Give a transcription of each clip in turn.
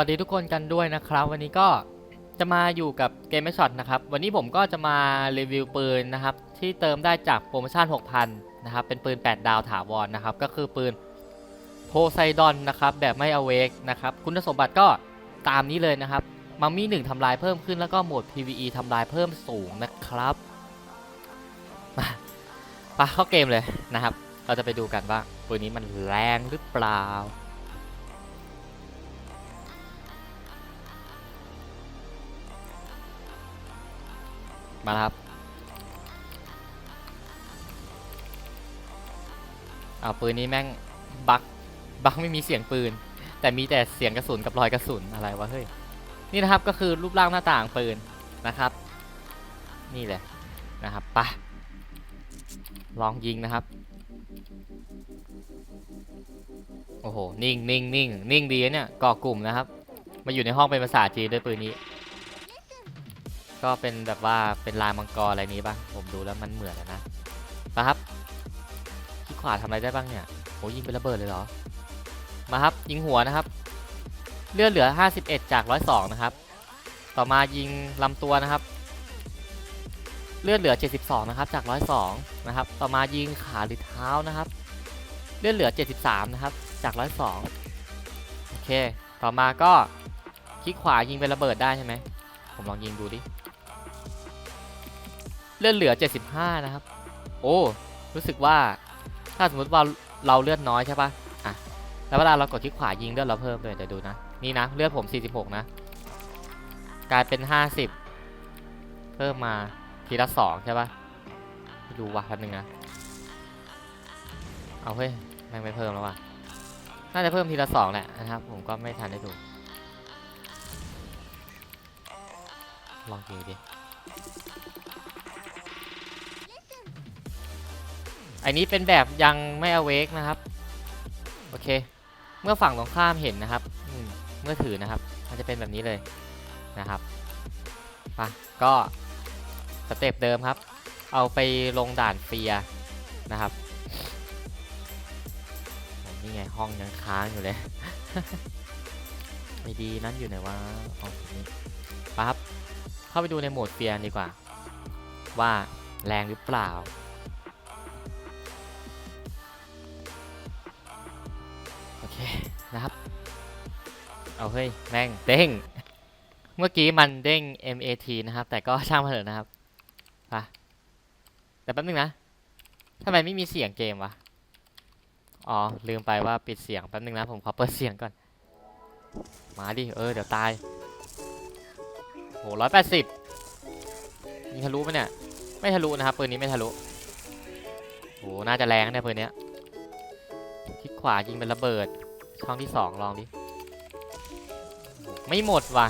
สวัสดีทุกคนกันด้วยนะครับ วันนี้ก็จะมาอยู่กับเกมไม่ช็อตนะครับ วันนี้ผมก็จะมารีวิวปืนนะครับ ที่เติมได้จากโปรโมชั่น 6,000 นะครับ เป็นปืน 8 ดาวถาวรนะครับ ก็คือปืนโพไซดอนนะครับ แบบไม่อเวกนะครับ คุณสมบัติก็ตามนี้เลยนะครับ มัมมี่หนึ่งทำลายเพิ่มขึ้นแล้วก็โหมด PVE ทำลายเพิ่มสูงนะครับมาปเข้าเกมเลยนะครับ เราจะไปดูกันว่าปืนนี้มันแรงหรือเปล่า มาครับเอาปืนนี้แม่งบักบักไม่มีเสียงปืน แต่มีแต่เสียงกระสุนกับรอยกระสุนอะไรวะเฮ้ยนี่นะครับก็คือรูปร่างหน้าต่างปืนนะครับ นี่เลยนะครับปะลองยิงนะครับโอ้โหนิ่งนิ่งนิ่งนิ่งดีเนี่ยก่อกลุ่มนะครับ มาอยู่ในห้องเป็นภาษาจีนด้วยปืนนี้ ก็เป็นแบบว่าเป็นลายมังกรอะไรนี้บ้างผมดูแล้วมันเหมือนนะมาครับที่ขวาทำอะไรได้บ้างเนี่ยโอ้ยิงเป็นระเบิดเลยเหรอ มาครับยิงหัวนะครับ เลือดเหลือ 51 จาก 102 นะครับ ต่อมายิงลำตัวนะครับ เลือดเหลือ 72 นะครับ จาก 102 นะครับ ต่อมายิงขาหรือเท้านะครับ เลือดเหลือ 73 นะครับ จาก 102 โอเค ต่อมาก็คลิกขวายิงเป็นระเบิดได้ใช่ไหม ผมลองยิงดูดิ เลือดเหลือ 75 นะครับ โอ้ รู้สึกว่า ถ้าสมมติว่าเราเลือดน้อยใช่ปะอะ แล้วเวลาเรากดคลิกขวายิงเลือดเราเพิ่มเลยเดี๋ยวดูนะ นี่นะ เลือดผม 46 นะ กลายเป็น 50 เพิ่มมาทีละ 2 ใช่ปะดูว่ะแป๊บนึงนะ เอาเฮ้ยแม่งไม่เพิ่มแล้วว่ะ น่าจะเพิ่มทีละ2แหละนะครับ ผมก็ไม่ทันได้ดู ลองดูดิ อันนี้เป็นแบบยังไม่อเวกนะครับ โอเค เมื่อฝั่งตรงข้ามเห็นนะครับอืมเมื่อถือนะครับ มันจะเป็นแบบนี้เลยนะครับปะก็สเต็ปเดิมครับ เอาไปลงด่านเฟียนะครับนี่ไงห้องยังค้างอยู่เลยไม่ดีนั้นอยู่ไหนวะห้องนี้ปะครับเข้าไปดูในโหมดเฟียดีกว่า ว่าแรงหรือเปล่า นะครับ เอาเฮ้ย แม่งเด้ง เมื่อกี้มันเด้ง MAT นะครับ แต่ก็ช่างมันเถอะนะครับไปแต่แป๊บนึงนะทำไมไม่มีเสียงเกมวะ อ๋อ ลืมไปว่าปิดเสียงแป๊บนึงนะ ผมขอเปิดเสียงก่อน มาดิ เออ เดี๋ยวตาย โหร้อยแปดสิบยิงทะลุปะเนี่ย ไม่ทะลุนะครับปืนนี้ไม่ทะลุโหน่าจะแรงเนี่ยปืนเนี้ยคลิกขวายิงเป็นระเบิด ช่องที่สองลองดิ ไม่หมดว่ะ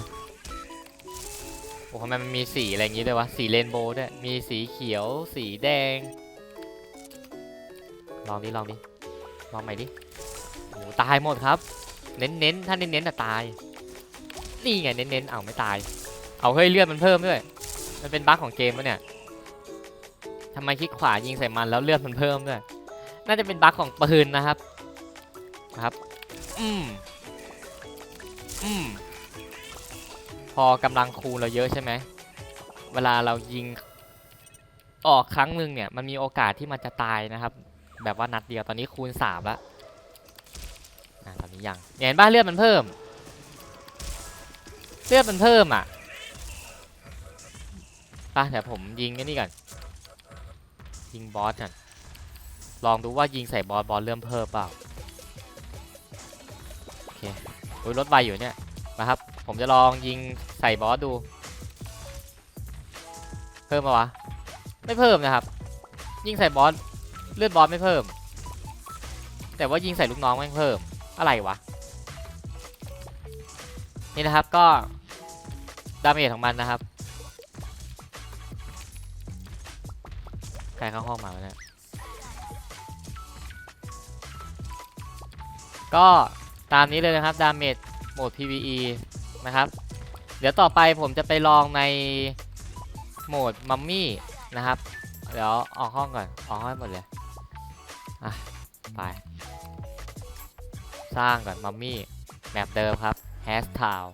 โอ้ทำไมมันมีสีอะไรอย่างงี้ด้วยวะ สีเรนโบว์ด้วย มีสีเขียว สีแดง ลองดิ ลองดิ ลองใหม่ดิ โอ้ตายหมดครับ เน้นๆถ้าเน้นๆอะตาย นี่ไงเน้นๆเอาไม่ตาย เอาเฮ้ยเลือดมันเพิ่มด้วย มันเป็นบั๊กของเกมปะเนี่ยทำไมคลิกขวายิงใส่มันแล้วเลือดมันเพิ่มด้วย น่าจะเป็นบั๊กของปืนนะครับ นะครับ อืมอืมพอกำลังคูณเราเยอะใช่ไหม เวลาเรายิงออกครั้งหนึ่งเนี่ย มันมีโอกาสที่มันจะตายนะครับ แบบว่านัดเดียวตอนนี้คูณสามแล้วอ่าตอนนี้ยังเห็นบ้าเลือดมันเพิ่ม เลือดมันเพิ่มอะป่ะเดี๋ยวผมยิงไอ้นี่ก่อน ยิงบอสก่อนลองดูว่ายิงใส่บอสบอสเริ่มเพิ่มเปล่า อ้ยรถไวอยู่เนี่ยมาครับ ผมจะลองยิงใส่บอสดู เพิ่มมาวะ ไม่เพิ่มนะครับ ยิงใส่บอสเลือดบอสไม่เพิ่ม แต่ว่ายิงใส่ลูกน้องม่งเพิ่มอะไรวะนี่นะครับก็ดาเมจของมันนะครับใครเข้าห้องมาแล้วเนี่ยก็ ตามนี้เลยนะครับดาเมจโหมด PVE นะครับ เดี๋ยวต่อไปผมจะไปลองในโหมดมัมมี่นะครับ เดี๋ยวออกห้องก่อน ออกห้องหมดเลย อะ ไป สร้างก่อนมัมมี่แมปเดิมครับแฮสทาว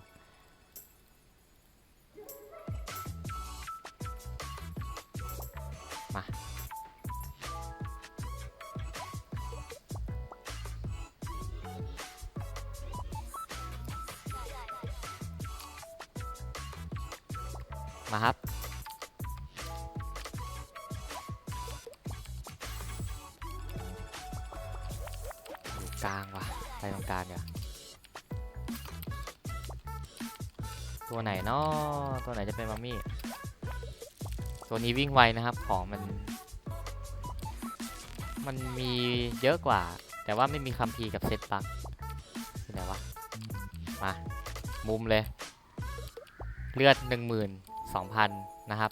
กลางว่ะไปตรงกลางเดี๋ยวาตัวไหนเนาะตัวไหนจะเป็นมัมมี่ ตัวนี้วิ่งไวนะครับ ของมัน มันมีเยอะกว่า แต่ว่าไม่มีคัมภีร์กับเซตบักที่ไหนวะ มา มุมเลย เลือด12,000นะครับ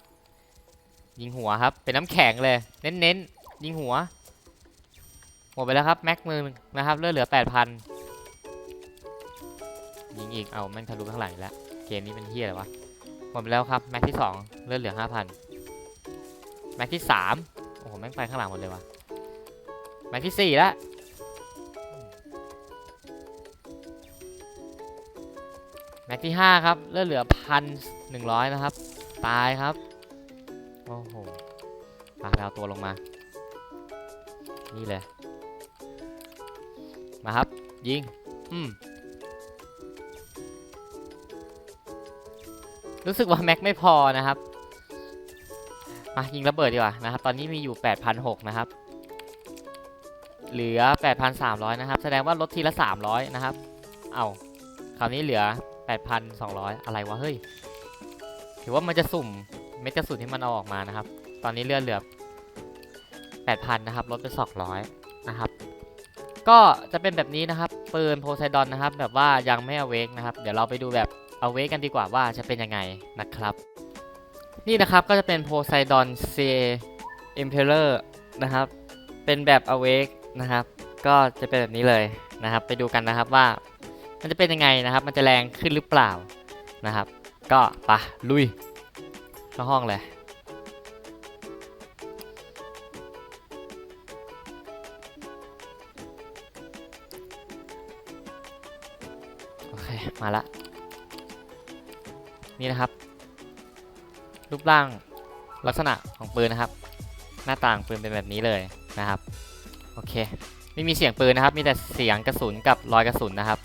ยิงหัวครับ เป็นน้ำแข็งเลย เน้นๆ ยิงหัว หมดไปแล้วครับ แม็กมือนะครับเลือดเหลือ8,000ยิงอีก เอาแม่งทะลุข้างหลังอีกแล้ว เกมนี้เป็นเฮียอะไรวะ หมดไปแล้วครับ แม็กที่2เลือดเหลือ5,000แม็กที่3โอ้โห แม่งไปข้างหลังหมดเลยวะแม็กที่4แล้วแม็กที่5ครับเลือดเหลือพันหนึ่งร้อยนะครับ ตายครับ โอ้โหมาเอาตัวลงมา นี่เลย มาครับ ยิง อืม รู้สึกว่าแม็กไม่พอนะครับ มายิงระเบิดดีกว่านะครับ ตอนนี้มีอยู่ 8,600 นะครับ เหลือ 8,300 นะครับ แสดงว่าลดทีละ 300 นะครับ เอาคราวนี้เหลือ 8,200 อะไรวะ เฮ้ย ถือว่ามันจะสุ่มเม็ดกระสุนที่มันเอาออกมานะครับ ตอนนี้เลือดเหลือ 8,000 นะครับ ลดไป 200 นะครับ ก็จะเป็นแบบนี้นะครับ ปืนโพไซดอนนะครับ แบบว่ายังไม่อเวกนะครับ เดี๋ยวเราไปดูแบบอเวกกันดีกว่าว่าจะเป็นยังไงนะครับ นี่นะครับก็จะเป็นโพไซดอนเซอ็มเพลเลอร์นะครับ เป็นแบบอเวกนะครับ ก็จะเป็นแบบนี้เลยนะครับ ไปดูกันนะครับว่ามันจะเป็นยังไงนะครับ มันจะแรงขึ้นหรือเปล่านะครับ ก็ไปะลุยเข้าห้องเลย มาละ นี่นะครับ รูปร่างลักษณะของปืนนะครับ หน้าต่างปืนเป็นแบบนี้เลยนะครับ โอเค ไม่มีเสียงปืนนะครับ มีแต่เสียงกระสุนกับรอยกระสุนนะครับ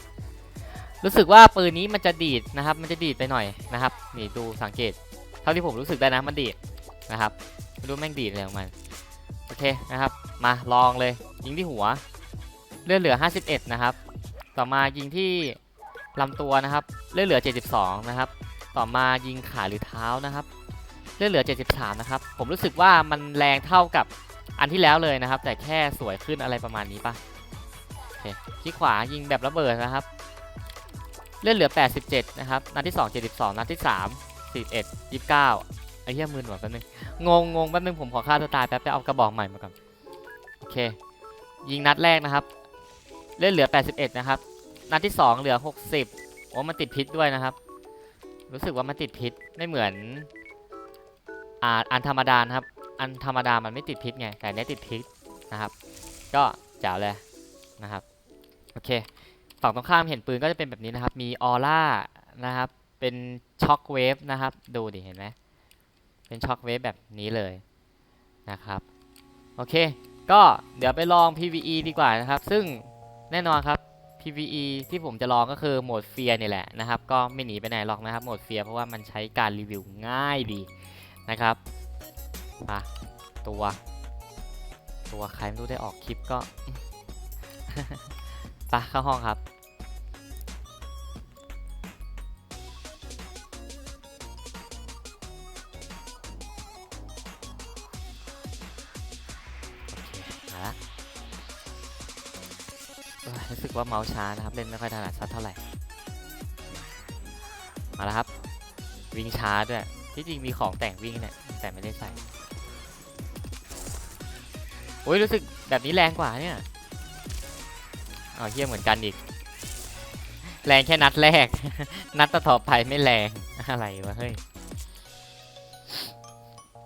รู้สึกว่าปืนนี้มันจะดีดนะครับ มันจะดีดไปหน่อยนะครับ นี่ดูสังเกต เท่าที่ผมรู้สึกได้นะมันดีดนะครับไม่รู้แม่งดีดอะไรของมัน โอเคนะครับ มาลองเลยยิงที่หัว เลือดเหลือ 51 นะครับ ต่อมายิงที่ ลำตัวนะครับเลือดเหลือ 72 นะครับ ต่อมายิงขาหรือเท้านะครับเลือดเหลือ 73 นะครับ ผมรู้สึกว่ามันแรงเท่ากับอันที่แล้วเลยนะครับ แต่แค่สวยขึ้นอะไรประมาณนี้ปะโอเคที่ขวายิงแบบระเบิดนะครับเลือดเหลือ 87 นะครับ นัดที่ 2 72 นัดที่ 3 41 29ไอ้เหี้ยมือหนวดแป๊บนึง งงงงแป๊บนึงผมขอฆ่าตัวตายแป๊บไปเอากระบอกใหม่มาก่อน โอเค ยิงนัดแรกนะครับ เลือดเหลือ 81 นะครับ นัดที่2เหลือ60โอ้มันติดพิษด้วยนะครับ รู้สึกว่ามันติดพิษไม่เหมือนอ่าอันธรรมดานะครับ อันธรรมดามันไม่ติดพิษไง แต่นเนี้ยติดพิษนะครับ ก็จ๋วเลยนะครับ โอเค ฝั่งตรงข้ามเห็นปืนก็จะเป็นแบบนี้นะครับ มีออร่านะครับ เป็นช็อคเวฟนะครับ ดูดิ เห็นไหม เป็นช็อคเวฟแบบนี้เลยนะครับ โอเค ก็เดี๋ยวไปลอง PVE ดีกว่านะครับ ซึ่งแน่นอนครับ PVE ที่ผมจะลองก็คือโหมดเฟียร์นี่แหละนะครับ ก็ไม่หนีไปไหนหรอกนะครับโหมดเฟียร์เพราะว่ามันใช้การรีวิวง่ายดีนะครับมาตัว ตัวใครไม่รู้ได้ออกคลิปก็ไปเข้าห้องครับโอเคมาละ รู้สึกว่าเมาส์ช้านะครับ เล่นไม่ค่อยถนัดสักเท่าไหร่ มาแล้วครับ วิ่งช้าด้วย ที่จริงมีของแต่งวิ่งเนี่ย แต่ไม่ได้ใส่โอ้ยรู้สึกแบบนี้แรงกว่าเนี่ยเอาเฮี้ยเหมือนกันอีก แรงแค่นัดแรก นัดต่อๆไปไม่แรงอะไรวะเฮ้ย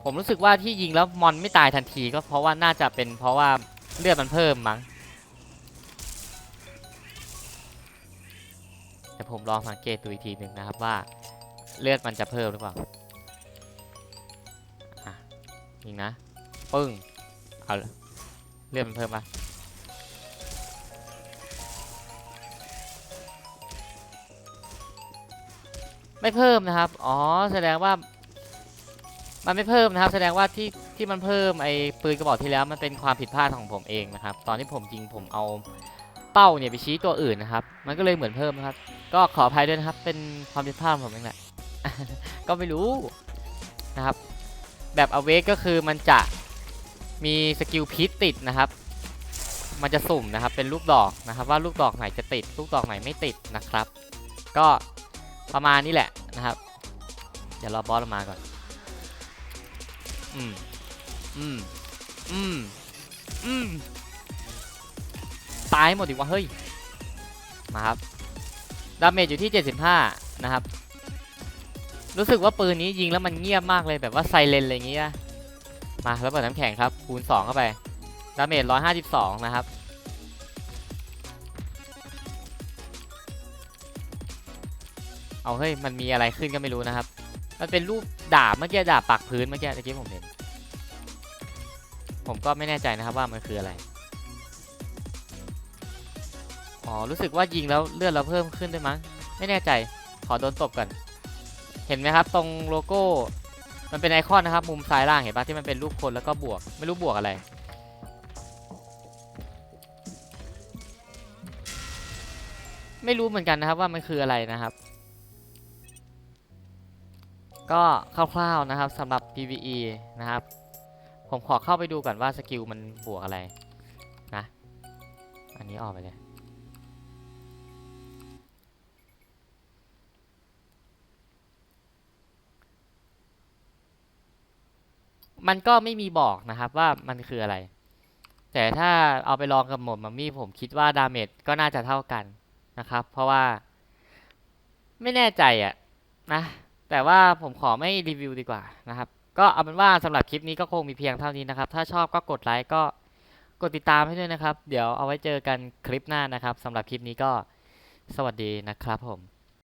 ผมรู้สึกว่าที่ยิงแล้วมอนไม่ตายทันทีก็เพราะว่าน่าจะเป็นเพราะว่าเลือดมันเพิ่มมั้ง แต่ยวผมลองสังเกตดูอีกทีหนึ่งนะครับว่าเลือดมันจะเพิ่มหรือเปล่าอะยิงนะ ปึ้ง เอาเลือดมันเพิ่มปะไม่เพิ่มนะครับ อ๋อ แสดงว่า มันไม่เพิ่มนะครับ แสดงว่าที่ที่มันเพิ่มไอ้ปืนกระบอกที่แล้วมันเป็นความผิดพลาดของผมเองนะครับ ตอนที่ผมยิงผมเอา เป้าเนี่ยไปชี้ตัวอื่นนะครับ มันก็เลยเหมือนเพิ่มนะครับ ก็ขออภัยด้วยนะครับ เป็นความผิดพลาดของผมเองแหละ ก็ไม่รู้นะครับ แบบอเวกก็คือมันจะมีสกิลพิษติดนะครับ มันจะสุ่มนะครับ เป็นลูกดอกนะครับ ว่าลูกดอกไหนจะติด ลูกดอกไหนไม่ติดนะครับ ก็ประมาณนี้แหละนะครับ เดี๋ยวรอบอสลงมาก่อน อืม อืม อืม อืม ตายหมดดิวะเฮ้ย มาครับ ดาเมจอยู่ที่ 75 นะครับ รู้สึกว่าปืนนี้ยิงแล้วมันเงียบมากเลยแบบว่าไซเลนอะไรอย่างเงี้ย มาแล้วเปิดน้ำแข็งครับ คูณ 2 เข้าไป ดาเมจ 152 นะครับ เอาเฮ้ย มันมีอะไรขึ้นก็ไม่รู้นะครับ มันเป็นรูปดาบเมื่อกี้ดาบปักพื้นเมื่อกี้ตะกี้ผมเห็น ผมก็ไม่แน่ใจนะครับว่ามันคืออะไร อ๋อ รู้สึกว่ายิงแล้วเลือดเราเพิ่มขึ้นด้วยมั้ง ไม่แน่ใจ ขอโดนตบก่อน เห็นไหมครับ ตรงโลโก้ มันเป็นไอคอนนะครับ มุมซ้ายล่างเห็นปะที่มันเป็นรูปคนแล้วก็บวก ไม่รู้บวกอะไร ไม่รู้เหมือนกันนะครับว่ามันคืออะไรนะครับ ก็คร่าวๆนะครับสำหรับ PVE นะครับ ผมขอเข้าไปดูก่อนว่าสกิลมันบวกอะไรนะ อันนี้ออกไปเลย มันก็ไม่มีบอกนะครับว่ามันคืออะไร แต่ถ้าเอาไปลองกับหมดมัมมี่ผมคิดว่าดาเมจก็น่าจะเท่ากันนะครับ เพราะว่า ไม่แน่ใจอะนะ แต่ว่าผมขอไม่รีวิวดีกว่านะครับ ก็เอาเป็นว่าสำหรับคลิปนี้ก็คงมีเพียงเท่านี้นะครับ ถ้าชอบก็กดไลค์ก็กดติดตามให้ด้วยนะครับ เดี๋ยวเอาไว้เจอกันคลิปหน้านะครับสำหรับคลิปนี้ก็สวัสดีนะครับผม